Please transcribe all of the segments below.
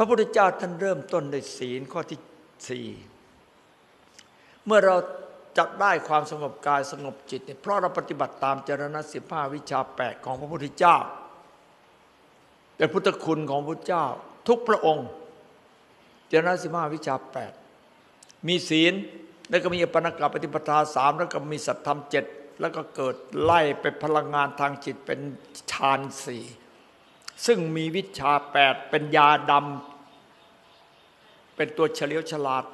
ระพุทธเจ้าท่านเริ่มต้นด้วยศีลข้อที่สี่เมื่อเราจับได้ความสงบกายสงบจิตเนี่ยเพราะเราปฏิบัติตามจรณะสิบห้าวิชาแปดของพระพุทธเจ้า เป็นพุทธคุณของพระเจ้า ทุกพระองค์ จรณะสิบห้าวิชาแปดมีศีลแล้วก็มีอปนกปฏิปทาสามแล้วก็มีสัตธรรมเจ็ดแล้วก็เกิดไล่ไปพลังงานทางจิตเป็นฌานสี่ซึ่งมีวิชาแปดเป็นยาดำ เป็นตัวเฉลียวฉลาด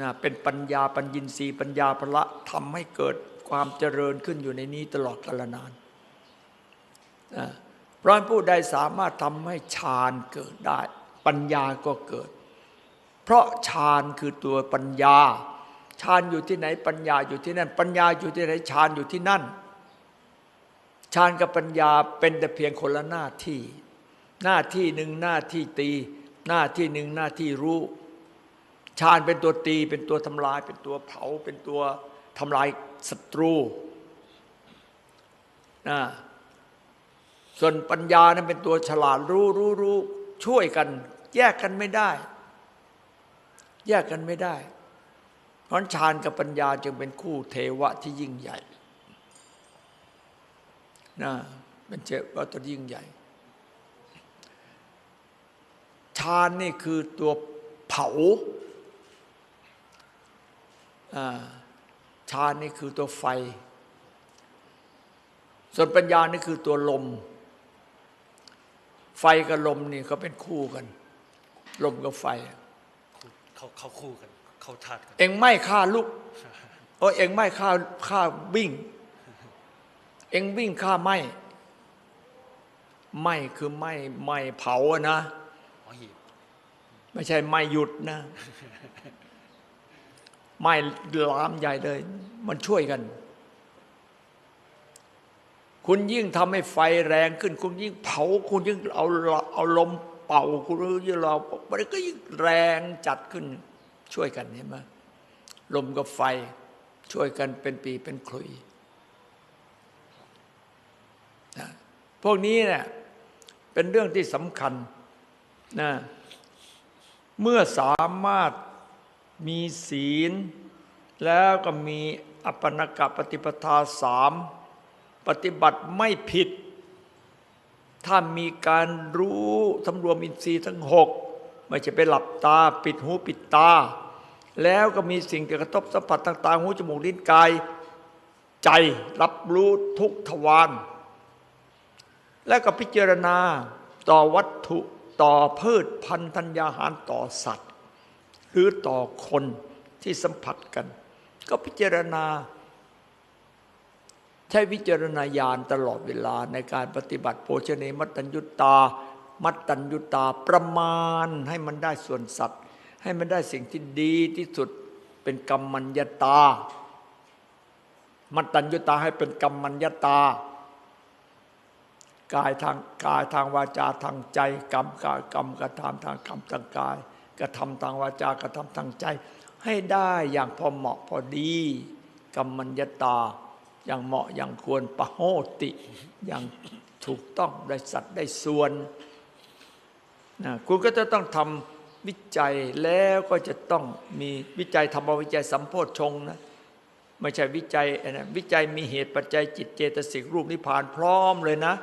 นะเป็นปัญญาปัญญินทรีย์ปัญญาพละทำให้เกิดความเจริญขึ้นอยู่ในนี้ตลอดกาลนานนะเพราะฉะนั้นผู้ใดสามารถทำให้ฌานเกิดได้ ปัญญาก็เกิด เพราะฌานคือตัวปัญญาฌานอยู่ที่ไหนปัญญาอยู่ที่นั่น ปัญญาอยู่ที่ไหนฌานอยู่ที่นั่นฌานกับปัญญาเป็นแต่เพียงคนละหน้าที่ หน้าที่หนึ่งหน้าที่ตี หน้าที่หนึ่งหน้าที่รู้ฌานเป็นตัวตี เป็นตัวทำลาย เป็นตัวเผา เป็นตัวทำลายศัตรูนะส่วนปัญญานั้นเป็นตัวฉลาดรู้รู้รู้ช่วยกัน แยกกันไม่ได้ แยกกันไม่ได้ เพราะฌานกับปัญญาจึงเป็นคู่เทวะที่ยิ่งใหญ่นะเป็นเทวะที่ยิ่งใหญ่ฌานนี่คือตัวเผาฌานนี่คือตัวไฟ ส่วนปัญญานี่คือตัวลม ไฟกับลมนี่เขาเป็นคู่กัน ลมกับไฟ เขาเขาคู่กัน เขาทาดกัน เองไม่ฆ่าลุกโอ้เองไม่ฆ่าฆ่าวิ่ง เองวิ่งฆ่าไม่ ไม่คือไม่ไม่เผาอะนะอ๋อหีบ ไม่ใช่ไม่หยุดนะ ไม่ลามใหญ่เลย มันช่วยกัน คุณยิ่งทำให้ไฟแรงขึ้น คุณยิ่งเผา คุณยิ่งเอาเอาลมเป่า คุณยิ่งเรามันก็ยิ่งแรงจัดขึ้น ช่วยกันเห็นไหมลมกับไฟ ช่วยกันเป็นปีเป็นคลุยนะพวกนี้เนี่ยเป็นเรื่องที่สำคัญนะ เมื่อสามารถมีศีล แล้วก็มีอัปปนกปฏิปทาสามปฏิบัติไม่ผิด ถ้ามีการรู้สำรวมอินทรีย์ทั้งหกไม่ใช่ไปหลับตา ปิดหูปิดตา แล้วก็มีสิ่งที่กระทบสัมผัสต่างๆหูจมูกลิ้นกาย ใจรับรู้ทุกทวารแล้วก็พิจารณาต่อวัตถุ ต่อพืชพันธัญญาหารต่อสัตว์ หรือต่อคนที่สัมผัสกัน ก็พิจารณา ใช้วิจารณญาณตลอดเวลาในการปฏิบัติโภชเนมัตตัญญุตา มัตตัญญุตาประมาณให้มันได้ส่วนสัตว์ ให้มันได้สิ่งที่ดีที่สุดเป็นกรรมัญญาตา มัตตัญญุตาให้เป็นกรรมัญญาตา กายทางกายทางวาจาทางใจกรรมกายกรรมกระทำทางกรรมทางกาย กระทำทางวาจากระทำทางใจ ให้ได้อย่างพอเหมาะพอดีกรรมัญญตาอย่างเหมาะอย่างควรปะโหติ อย่างถูกต้องได้สัตว์ได้ส่วนนะคุณก็จะต้องทำวิจัยแล้วก็จะต้องมีวิจัยธรรมวิจัยสัมโพธชงนะไม่ใช่วิจัยนะวิจัยมีเหตุปัจจัยจิตเจตสิกรูปนิพพานพร้อมเลยนะ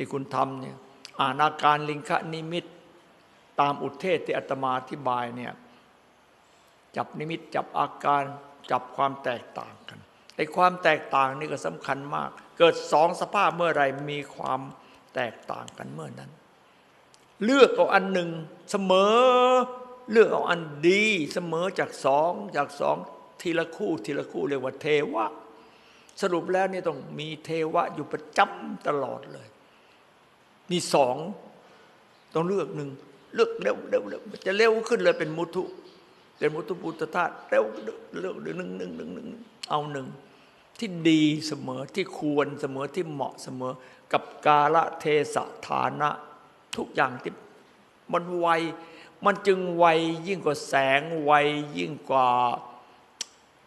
ที่คุณทำเนี่ยอานาการลิงคะนิมิต ตามอุเทศที่อาตมาอธิบายเนี่ยจับนิมิตจับอาการจับความแตกต่างกันไอ้ความแตกต่างนี่ก็สำคัญมาก เกิดสองสภาพเมื่อไรมีความแตกต่างกันเมื่อนั้น เลือกเอาอันหนึ่งเสมอ เลือกเอาอันดีเสมอจากสองจากสองทีละคู่ทีละคู่เรียกว่าเทวะ สรุปแล้วนี่ต้องมีเทวะอยู่ประจำตลอดเลย มีสองต้องเลือกหนึ่งเลือกเร็วเร็วเร็วจะเร็วขึ้นเลยเป็นมุทุเป็นมุทุปุตตธาตุเร็วเร็วหนึ่งหนึ่งหนึ่งหนึ่งเอาหนึ่งที่ดีเสมอที่ควรเสมอที่เหมาะเสมอ กับกาละเทศะฐานะ ทุกอย่างที่มันไวมันจึงไวยิ่งกว่าแสงไวยิ่งกว่า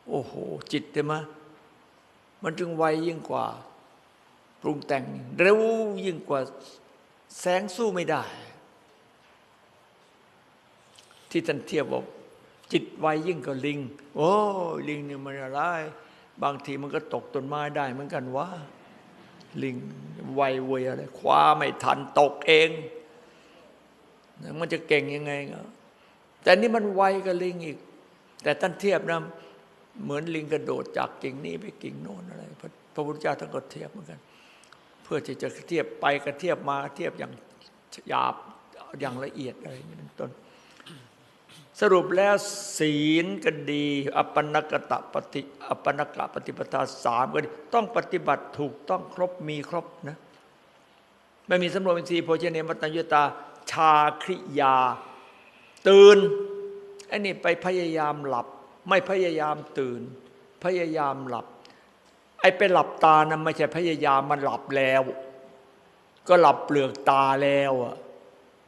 โอ้โห จิตใช่ไหมมันจึงไวยิ่งกว่า ปรุงแต่ง เร็วยิ่งกว่า แสงสู้ไม่ได้ ที่ท่านเทียบว่าจิตไวยิ่งกว่าลิง โอ้ ลิงนี่มันอะไรบางทีมันก็ตกต้นไม้ได้เหมือนกันว่าลิงไวเวยอะไรคว้าไม่ทันตกเอง มันจะเก่งยังไงก็แต่นี่มันไวกับลิงอีก แต่ท่านเทียบนะเหมือนลิงกระโดดจากกิ่งนี้ไปกิ่งโน้นอะไร พระพุทธเจ้าท่านก็เทียบเหมือนกัน พื่อที่จะเทียบไปกับเทียบมาเทียบอย่างหยาบอย่างละเอียดอะไรอย่างนี้เป็นต้น สรุปแล้วศีลก็ดี อัปปนกตะปฏิอัปปนกะปฏิปทาสามก็ดี ต้องปฏิบัติถูกต้องครบมีครบนะไม่มีสำรวมอินทรีย์โภชเนมัตัญญตา ชาคริยา ตื่นไอ้นี่ไปพยายามหลับ ไม่พยายามตื่น พยายามหลับ ไอ้ไปหลับตานะไม่ใช่พยายามมันหลับแล้ว ก็หลับเปลือกตาแล้วอะ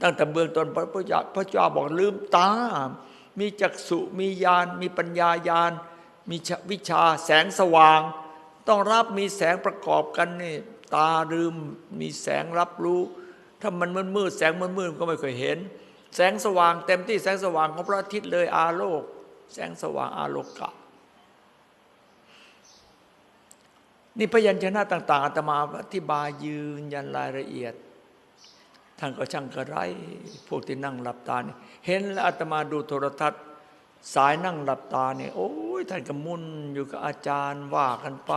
ตั้งแต่เบื้องต้นพระพุทธเจ้าพระเจ้าบอกลืมตา มีจักษุมีญาณมีปัญญาญาณมีวิชาแสงสว่าง ต้องรับมีแสงประกอบกันนี่ตาลืมมีแสงรับรู้ ถ้ามันมืดมืดแสงมืดมืดก็ไม่เคยเห็น แสงสว่างเต็มที่แสงสว่างของพระอาทิตย์เลยอาโลก แสงสว่างอาโลกะ นี่พยัญชนะต่าง ๆอาตมาอธิบายยืนยันรายละเอียดท่านก็ช่างกระไร พวกที่นั่งหลับตาเนี่ยเห็นแล้วอาตมาดูโทรทัศน์ สายนั่งหลับตาเนี่ยโอ้ยท่านก็มุ่นอยู่กับอาจารย์ว่ากันไป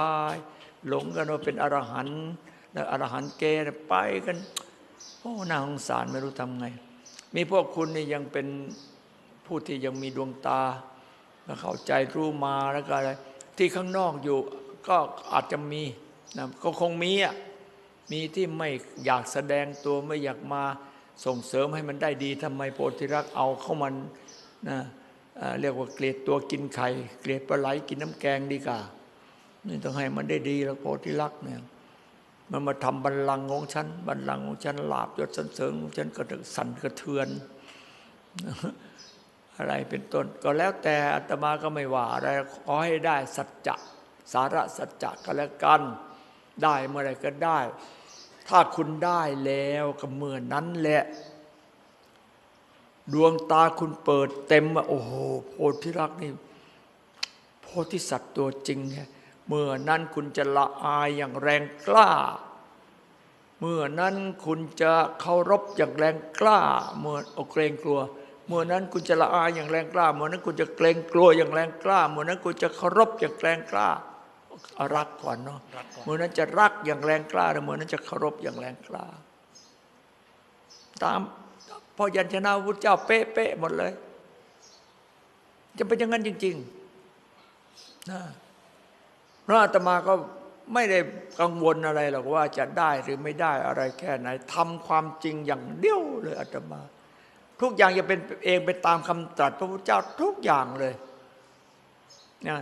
หลงกันว่าเป็นอรหันต์แล้วอรหันต์แกไปกันโอ้น่าสงสารไม่รู้ทำไง มีพวกคุณนี่ยังเป็นผู้ที่ยังมีดวงตาแล้วเข้าใจรู้มาแล้วก็อะไร ที่ข้างนอกอยู่ ก็อาจจะมีนะก็คงมีอะมีที่ไม่อยากแสดงตัวไม่อยากมาส่งเสริมให้มันได้ดีทำไมโพธิรักเอาเข้ามันนะเรียกว่าเกลียดตัวกินไข่เกลียดปลาไหลกินน้ำแกงดีกว่านี่ต้องให้มันได้ดีแล้วโพธิรักเนี่ยมันมาทำบัลลังก์ของฉันบัลลังก์ของฉันลาบยศสันเสริญของฉันก็สั่นกระเทือน อะไรเป็นต้น ก็แล้วแต่อาตมาก็ไม่ว่าอะไรขอให้ได้สัจจะ สาระสัจจะก็แล้วกัน ได้เมื่อไรก็ได้ ถ้าคุณได้แล้วก็เมื่อนั้นแหละ ดวงตาคุณเปิดเต็มโอ้โหโพธิรักนี่โพธิสัตว์ตัวจริงไงเมื่อนั้นคุณจะละอายอย่างแรงกล้า เมื่อนั้นคุณจะเคารพอย่างแรงกล้า เมื่อเอาเกรงกลัวเมื่อนั้นคุณจะละอายอย่างแรงกล้า เมื่อนั้นคุณจะเกรงกลัวอย่างแรงกล้า เมื่อนั้นคุณจะเคารพอย่างแรงกล้า รักก่อนเนาะรักก่อนเมื่อนั้นจะรักอย่างแรงกล้าแล้วเมื่อนั้นจะเคารพอย่างแรงกล้า ตามพอยัญชนะพระพุทธเจ้าเป๊ะๆหมดเลย จะเป็นอย่างนั้นจริงๆนะพระอาตมาก็ไม่ได้กังวลอะไรหรอกว่าจะได้หรือไม่ได้อะไรแค่ไหนทำความจริงอย่างเดียวเลยอาตมา ทุกอย่างจะเป็นเองไปตามคำตรัสพระพุทธเจ้าทุกอย่างเลยนะ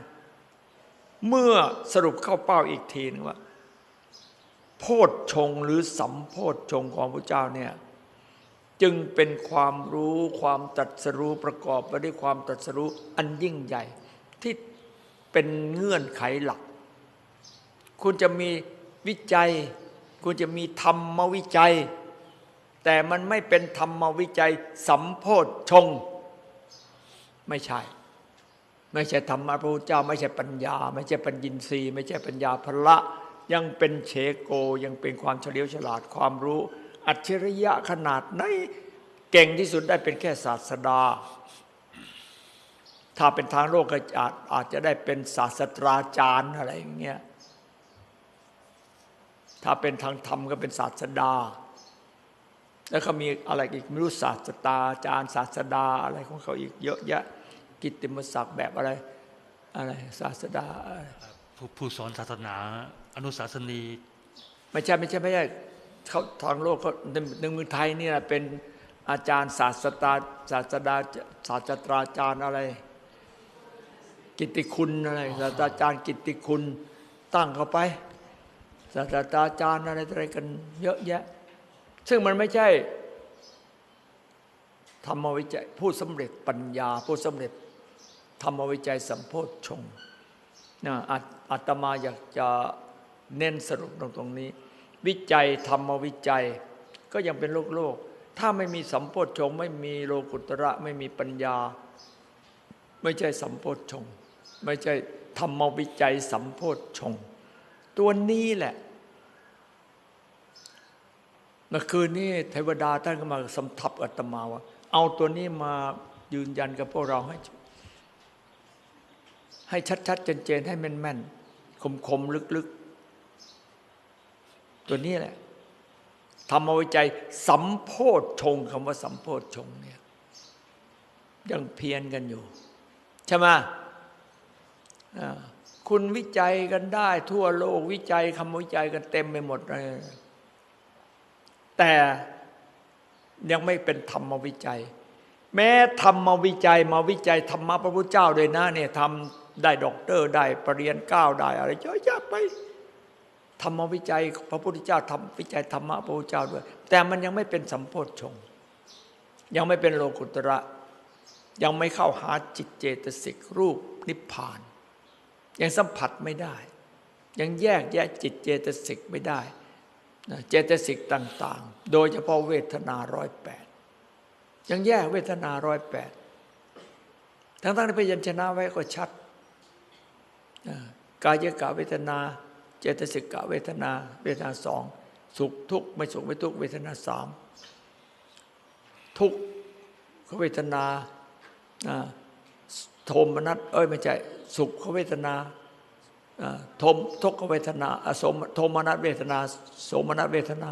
เมื่อสรุปเข้าเป้าอีกทีนึงว่า โพชฌงหรือสัมโพชฌงของพระเจ้าเนี่ยจึงเป็นความรู้ความตรัสรู้ประกอบไปด้วยความตรัสรู้อันยิ่งใหญ่ ที่เป็นเงื่อนไขหลัก คุณจะมีวิจัย คุณจะมีธรรมวิจัย แต่มันไม่เป็นธรรมวิจัยสัมโพชฌงไม่ใช่ ไม่ใช่ธรรมะพระพุทธเจ้า ไม่ใช่ปัญญา ไม่ใช่ปัญญินทรีย์ ไม่ใช่ปัญญาพละ ยังเป็นเชโกยังเป็นความเฉลียวฉลาดความรู้ อัจฉริยะขนาดไหนเก่งที่สุดได้เป็นแค่ศาสดา ถ้าเป็นทางโลกก็อาจอาจจะได้เป็นศาสตราจารย์อะไรอย่างเงี้ยถ้าเป็นทางธรรมก็เป็นศาสดา แล้วเขามีอะไรอีกไม่รู้ศาสตราจารย์ศาสดาอะไรของเขาอีกเยอะแยะ กิตติมศักดิ์แบบอะไรอะไรศาสดาอะไรผู้ผู้สอนศาสนาอนุสาสนี ไม่ใช่ไม่ใช่ไม่ใช่เขาทางโลกเขาในในเมืองไทยนี่นะเป็นอาจารย์ศาสตราศาสดาศาสตราจารย์อะไร กิตติคุณอะไรศาสตราจารย์กิตติคุณตั้งเข้าไป ศาสตราจารย์อะไรอะไรกันเยอะแยะ ซึ่งมันไม่ใช่ธรรมวิจัยผู้สำเร็จปัญญาผู้สำเร็จ ธรรมวิจัยสัมโพธชงค์นะอาอาตมาอยากจะเน้นสรุปตรงตรงนี้ วิจัยธรรมวิจัย ก็ยังเป็นโลกโลก ถ้าไม่มีสัมโพธชง ไม่มีโลกุตระไม่มีปัญญา ไม่ใช่สัมโพธชง ไม่ใช่ธรรมวิจัยสัมโพธชง ตัวนี้แหละเมื่อคืนนี้เทวดาท่านก็มาสำทับอาตมาว่า เอาตัวนี้มายืนยันกับพวกเราให้ ให้ชัดๆ เจนๆ ให้แม่นๆ คมๆ ลึกๆ ตัวนี้แหละธรรมวิจัยสัมโพธชงคำว่าสัมโพธชงเนี่ยยังเพียนกันอยู่ ใช่ไหมคุณวิจัยกันได้ ทั่วโลกวิจัยคำวิจัยกันเต็มไปหมดเลยแต่ยังไม่เป็นธรรมวิจัย แม้ธรรมวิจัยมาวิจัยธรรมะพระพุทธเจ้าเลยนะเนี่ยทำ ได้ด็อกเตอร์ได้ปรริญญาเก้าได้อะไรเยอะแยะไปธรรมวิจัยพระพุทธเจ้าทำวิจัยธรรมะพระพุทธเจ้าด้วย แต่มันยังไม่เป็นสัมโพธชงค์ยังไม่เป็นโลกุตระ ยังไม่เข้าหาจิตเจตสิกรูปนิพพาน ยังสัมผัสไม่ได้ ยังแยกแยะจิตเจตสิกไม่ได้เจตสิกต่าง ๆ โดยเฉพาะเวทนาร้อยแปดยังแยกเวทนาร้อยแปดทั้งๆที่พยัญชนะไว้ก็ชัด กายกะเวทนา เจตสิกะเวทนา เวทนาสองสุขทุกข์ไม่สุขไม่ทุกข์เวทนาสามทุกข์เวทนาโทมนัสเอ้ยไม่ใช่สุขเวทนาอ่าโทมทุกขเวทนาอสมโทมนัสเวทนาโสมนัสเวทนา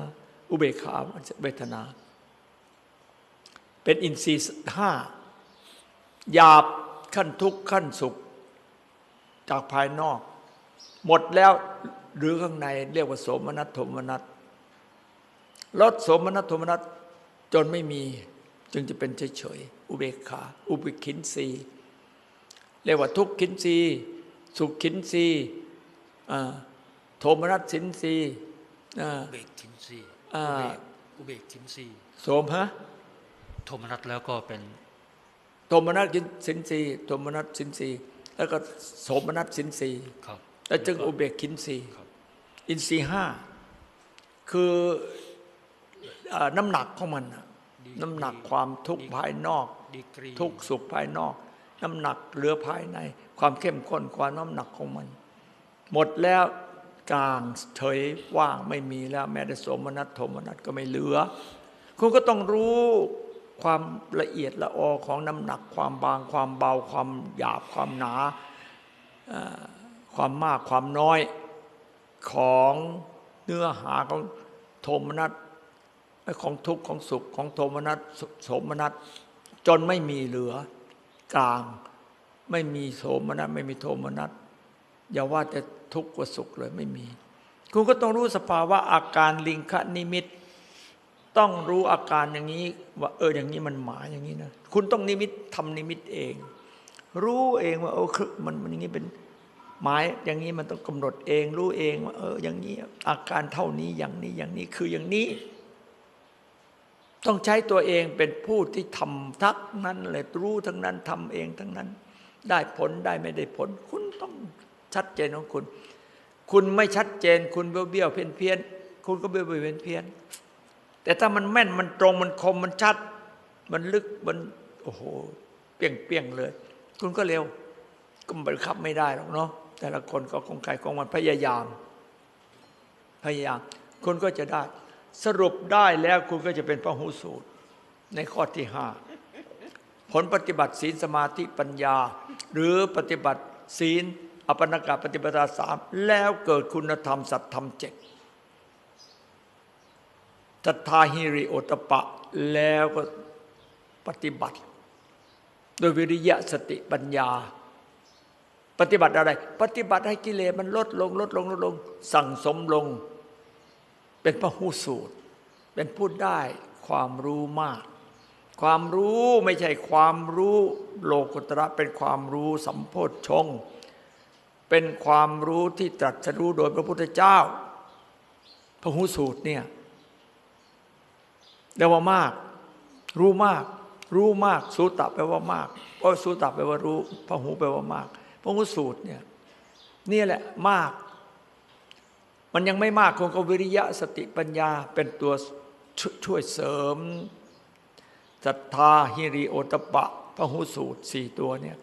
อุเบกขาเวทนา เป็นอินทรีย์ห้าหยาบขั้นทุกข์ขั้นสุข จากภายนอก หมดแล้วหรือข้างในเรียกว่าโสมนัสโทมนัสลดโสมนัสโทมนัสจนไม่มีจึงจะเป็นเฉยๆอุเบกขาอุเบกขินสีเรียกว่าทุกขินสีสุขขินสีอ่าโทมนัสสินสีอ่าอุเบกทินซีอ่าอุเบกอุเบกทินซีโสมฮะโทมนัสแล้วก็เป็นโทมนัสสินสีโทมนัสสินสีแล้วก็โสมนัสสินสีครับ แล้วจึงอุเบกขินสีครับอินทรีย์ห้าคืออาน้ำหนักของมันน่ะน้ำหนักความทุกข์ภายนอกดีกรีทุกข์สุขภายนอก น้ำหนักเหลือภายใน ความเข้มข้นความน้ำหนักของมัน หมดแล้วกลางเฉยว่างไม่มีแล้ว แม้แต่โสมนัสโทมนัสก็ไม่เหลือ คุณก็ต้องรู้ความละเอียดละออของน้ำหนักความบางความเบาความหยาบความหนาอ่า ความมากความน้อยของเนื้อหาของโทมนัสของทุกข์ของสุขของโทมนัสโสมนัสจนไม่มีเหลือกลาง ไม่มีโสมนัสไม่มีโทมนัสอย่าว่าแต่ทุกข์กับสุขเลยไม่มี คุณก็ต้องรู้สภาวะอาการลิงคนิมิต ต้องรู้อาการอย่างนี้ ว่าเอออย่างนี้มันหมายอย่างนี้นะคุณต้องนิมิตทำนิมิตเอง รู้เองว่าเออคือมันมันอย่างนี้เป็น หมายอย่างนี้มันต้องกำหนดเองรู้เองว่าเอออย่างนี้อาการเท่านี้อย่างนี้อย่างนี้คืออย่างนี้ ต้องใช้ตัวเองเป็นผู้ที่ทำทั้งนั้นเลยรู้ทั้งนั้นทำเองทั้งนั้น ได้ผลได้ไม่ได้ผล คุณต้องชัดเจนของคุณ คุณไม่ชัดเจน คุณเบี้ยวเบี้ยวเพี้ยนเพี้ยนคุณก็เบี้ยวเบี้ยวเพี้ยนเพี้ยนแต่ถ้ามันแม่นมันตรงมันคมมันชัด มันลึกมันโอ้โหเปี้ยงเปี้ยงเลย คุณก็เร็วก็บังคับไม่ได้หรอกเนาะ แต่ละคนก็คงใครของมันพยายาม พยายาม คุณก็จะได้ สรุปได้แล้วคุณก็จะเป็นพระหูสูตร ในข้อที่ห้าผลปฏิบัติศีลสมาธิปัญญา หรือปฏิบัติศีลอปนกาปฏิปทาสามแล้วเกิดคุณธรรมสัตธรรมเจ็ดศรัทธาฮิริโอตปะแล้วก็ปฏิบัติ โดยวิริยะสติปัญญา ปฏิบัติอะไร ปฏิบัติให้กิเลสมันลดลงลดลงลดลง สั่งสมลง เป็นพระหูสูตร เป็นผู้ได้ความรู้มาก ความรู้ไม่ใช่ความรู้โลกุตระเป็นความรู้สัมโพธชง เป็นความรู้ที่ตรัสรู้โดยพระพุทธเจ้า พระหูสูตรเนี่ยเรียกว่ามาก รู้มาก รู้มาก สูตะแปลว่ามากเพราะสูตะแปลว่ารู้พระหูแปลว่ามาก พระหูสูตรเนี่ยนี่แหละมาก มันยังไม่มากคงก็วิริยะสติปัญญาเป็นตัวชช่วยเสริมศรัทธาฮิริโอตปะพระหุสูตรสี่ตัวเนี่ย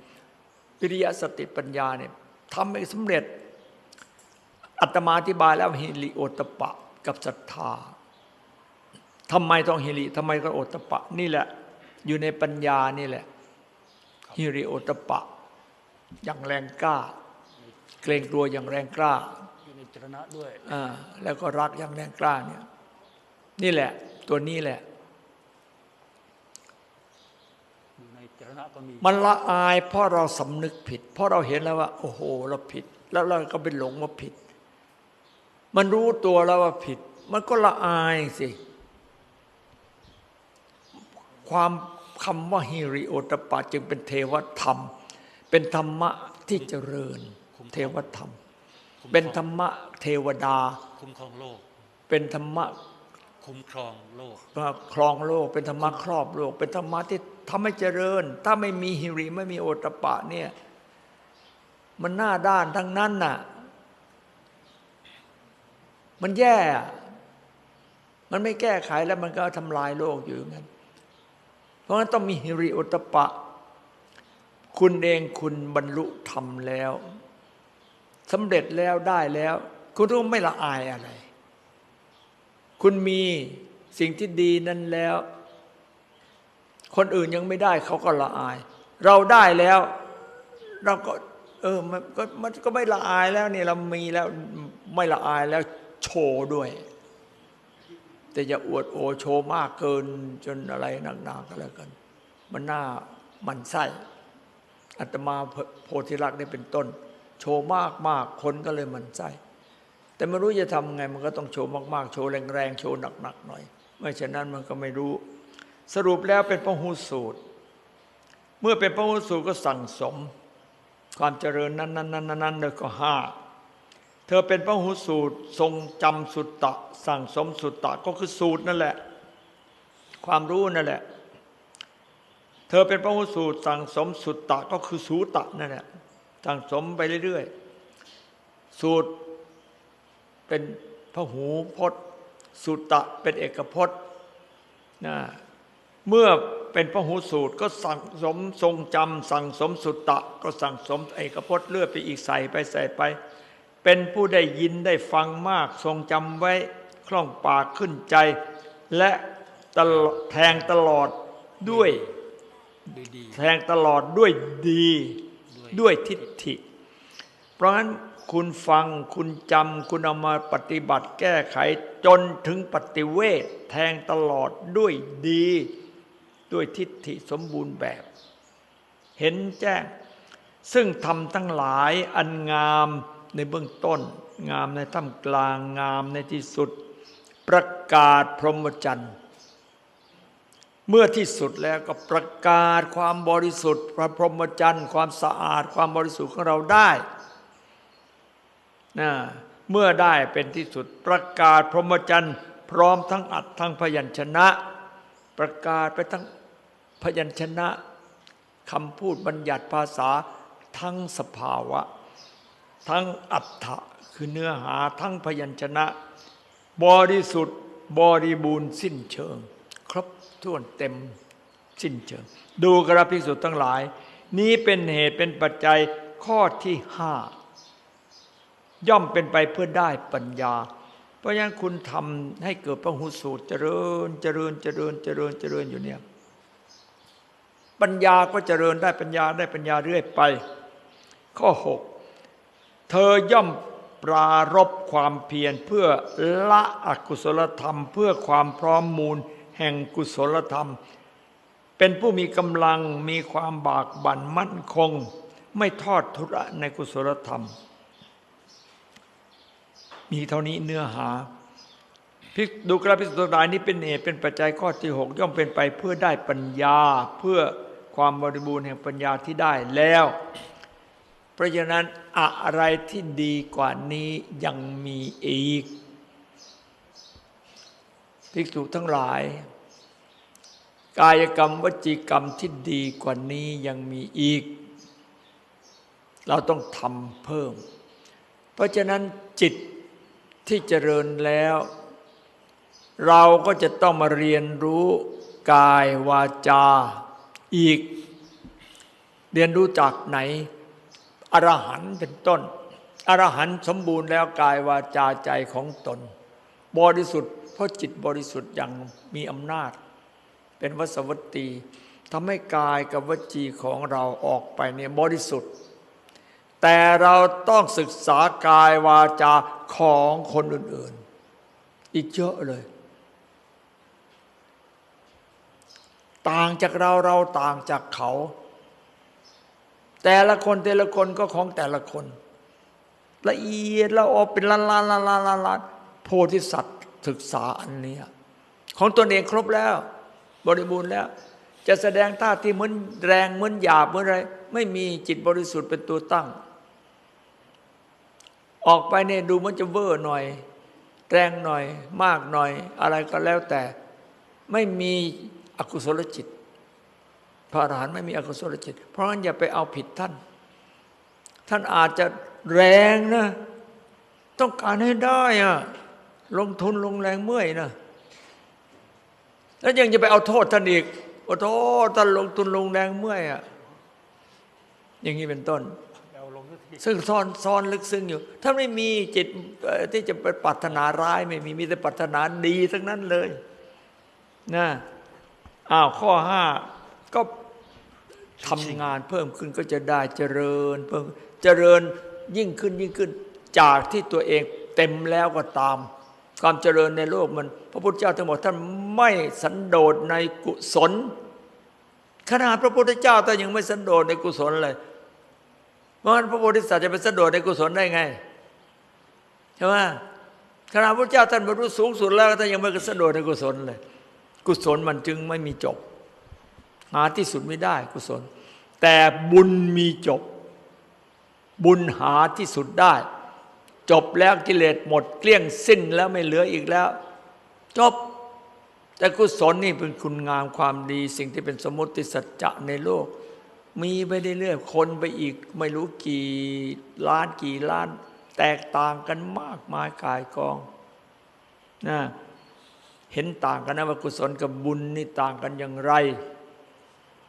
วิริยะสติปัญญาเนี่ยทำให้สำเร็จอัตมาอธิบายแล้วฮิริโอตปะกับศรัทธาทำไมต้องฮิริทำไมก็โอตปะ นี่แหละ อยู่ในปัญญานี่แหละฮิริโอตปะ อย่างแรงกล้า เกรงกลัวอย่างแรงกล้าอยู่ในจรณะด้วยอ่าแล้วก็รักอย่างแรงกล้าเนี่ยนี่แหละ ตัวนี้แหละอยู่ในจรณะก็มีมันละอายเพราะเราสำนึกผิด เพราะเราเห็นแล้วว่า โอ้โห เราผิด แล้วเราก็ไปหลงว่าผิด มันรู้ตัวแล้วว่าผิด มันก็ละอายสิ ความคำว่าฮิริโอตปะจึงเป็นเทวธรรม เป็นธรรมะที่เจริญ เทวธรรม เป็นธรรมะเทวดา คุ้มครองโลก เป็นธรรมะคุ้มครองโลกครองโลก เป็นธรรมะครอบโลก เป็นธรรมะที่ทำให้เจริญ ถ้าไม่มีฮิริไม่มีโอตปะเนี่ย มันหน้าด้านทั้งนั้นน่ะ มันแย่อะมันไม่แก้ไขแล้วมันก็ทำลายโลกอยู่อย่างนั้น เพราะฉะนั้นต้องมีฮิริโอตปะ คุณเองคุณบรรลุธรรมแล้วสำเร็จแล้วได้แล้ว คุณต้องไม่ละอายอะไร คุณมีสิ่งที่ดีนั้นแล้ว คนอื่นยังไม่ได้เขาก็ละอาย เราได้แล้ว เราก็ เออมันก็มันก็ไม่ละอายแล้วนี่เรามีแล้วไม่ละอายแล้วโชว์ด้วย แต่อย่าอวดโอโชว์มากเกินจนอะไรหนักๆก็แล้วกัน มันน่ามันไส้ อาตมาโพธิรักษ์ได้เป็นต้น โชว์มากมากคนก็เลยมันไส้แต่ไม่รู้จะทำไงมันก็ต้องโชว์มากๆ โชว์แรงๆ โชว์หนักๆหน่อย ไม่เช่นนั้นมันก็ไม่รู้ สรุปแล้วเป็นพระหูสูตร เมื่อเป็นพระหูสูตรก็สั่งสม ความเจริญนั้นนั้นนั้นนั้นเลยก็ห้าเธอเป็นพระหูสูตรทรงจำสุตตะ สั่งสมสุตตะก็คือสูตรนั่นแหละ ความรู้นั่นแหละ เธอเป็นพระหูสูตรสั่งสมสุตตะก็คือสูตะนั่นแหละสั่งสมไปเรื่อยๆ สูตรเป็นพระหูพจน์ สุตตะเป็นเอกพจน์นะเมื่อเป็นพระหูสูตรก็สั่งสมทรงจำสั่งสมสุตตะ ก็สั่งสมเอกพจน์เลื่อยไปอีกใส่ไปใส่ไป เป็นผู้ได้ยินได้ฟังมาก ทรงจำไว้คล่องปากขึ้นใจ และแทงตลอดด้วย แทงตลอดด้วยดีด้วยด้วยทิฏฐิ เพราะฉะนั้นคุณฟังคุณจำคุณเอามาปฏิบัติแก้ไขจนถึงปฏิเวทแทงตลอดด้วยดี ด้วยทิฏฐิสมบูรณ์แบบ เห็นแจ้ง ซึ่งทำทั้งหลายอันงามในเบื้องต้น งามในท่ามกลางงามในที่สุด ประกาศพรหมจรรย์ เมื่อที่สุดแล้วก็ประกาศความบริสุทธิ์ พระพรหมจรรย์ ความสะอาด ความบริสุทธิ์ของเราได้นะเมื่อได้เป็นที่สุดประกาศพรหมจรรย์ พร้อมทั้งอัดทั้งพยัญชนะ ประกาศไปทั้งพยัญชนะคำพูดบัญญัติภาษาทั้งสภาวะ ทั้งอัฏฐะคือเนื้อหาทั้งพยัญชนะ บริสุทธิ์บริบูรณ์สิ้นเชิง ถ้วนเต็มสิ้นเชิง ดูกระพิสุทธ์ทั้งหลาย นี้เป็นเหตุเป็นปัจจัยข้อที่ห้าย่อมเป็นไปเพื่อได้ปัญญา เพราะฉะนั้นคุณทำให้เกิดพระหุสูตรเจริญเจริญเจริญเจริญเจริญอยู่เนี่ยปัญญาก็เจริญได้ปัญญาได้ปัญญาเรื่อยไป ข้อหกเธอย่อมปรารบความเพียรเพื่อละอกุศลธรรม เพื่อความพร้อมมูล แห่งกุศลธรรม เป็นผู้มีกำลังมีความบากบั่นมั่นคง ไม่ทอดทุระในกุศลธรรม มีเท่านี้เนื้อหาพิกดูกราพิสุทธิ์รายนี้เป็นเหตุเป็นปัจจัยข้อที่หกย่อมเป็นไปเพื่อได้ปัญญาเพื่อความบริบูรณ์แห่งปัญญาที่ได้แล้ว เพราะฉะนั้นอะไรที่ดีกว่านี้ยังมีอีก ภิกษุทั้งหลาย กายกรรมวจีกรรมที่ดีกว่านี้ยังมีอีก เราต้องทำเพิ่ม เพราะฉะนั้นจิตที่เจริญแล้ว เราก็จะต้องมาเรียนรู้กายวาจาอีก เรียนรู้จากไหนอรหันต์เป็นต้นอรหันต์สมบูรณ์แล้วกายวาจาใจของตน บริสุทธิ์ ราะจิตบริสุทธิ์อย่างมีอำนาจ เป็นวสวัตตีทำให้กายกับวจีของเราออกไปเนี่ยบริสุทธิ์ แต่เราต้องศึกษากายวาจาของคนอื่น ๆ อีกเยอะเลย ต่างจากเราเราต่างจากเขา แต่ละคนแต่ละคนก็ของแต่ละคน ละเอียดละออเป็นล้านล้านล้านล้านล้านโพธิสัตว ศึกษาอันนี้ของตนเองครบแล้ว บริบูรณ์แล้ว จะแสดงท่าที่เหมือนแรงเหมือนหยาบเหมือนอะไร ไม่มีจิตบริสุทธิ์เป็นตัวตั้ง ออกไปเนี่ยดูมันจะเวอร์หน่อย แรงหน่อย มากหน่อย อะไรก็แล้วแต่ ไม่มีอกุศลจิต พระอรหันต์ไม่มีอกุศลจิต เพราะงั้นอย่าไปเอาผิดท่าน ท่านอาจจะแรงนะ ต้องการให้ได้อะ ลงทุนลงแรงเมื่อยนะแล้วยังจะไปเอาโทษท่านอีกโอ้โทษท่านลงทุนลงแรงเมื่อยอะอย่างนี้เป็นต้น ซึ่งซ่อนซ่อนลึกซึ้งอยู่ ถ้าไม่มีจิตที่จะไปปรารถนาร้ายไม่มีมีแต่ปรารถนาดีทั้งนั้นเลยนะอ้าวข้อห้าก็ทำงานเพิ่มขึ้นก็จะได้เจริญเพิ่มเจริญยิ่งขึ้นยิ่งขึ้น จากที่ตัวเองเต็มแล้วก็ตาม ความเจริญในโลกมัน พระพุทธเจ้าทั้งหมดท่านไม่สันโดษในกุศล ขนาดพระพุทธเจ้าท่านยังไม่สันโดษในกุศลเลยเพราะฉะนั้นพระโพธิสัตว์จะไปสะดดในกุศลได้ไงใช่ไหมขณะพระเจ้าท่านบรรลุสูงสุดแล้วท่านยังไม่กระสะดดในกุศลเลย กุศลมันจึงไม่มีจบ หาที่สุดไม่ได้กุศล แต่บุญมีจบ บุญหาที่สุดได้ จบแล้วกิเลสหมด เกลี้ยงสิ้นแล้วไม่เหลืออีกแล้ว จบ แต่กุศลนี่เป็นคุณงามความดี สิ่งที่เป็นสมมติสัจจะในโลก มีไปเรื่อยๆคนไปอีกไม่รู้กี่ล้านกี่ล้าน แตกต่างกันมากมายกายกองนะเห็นต่างกันนะว่ากุศลกับบุญนี่ต่างกันอย่างไร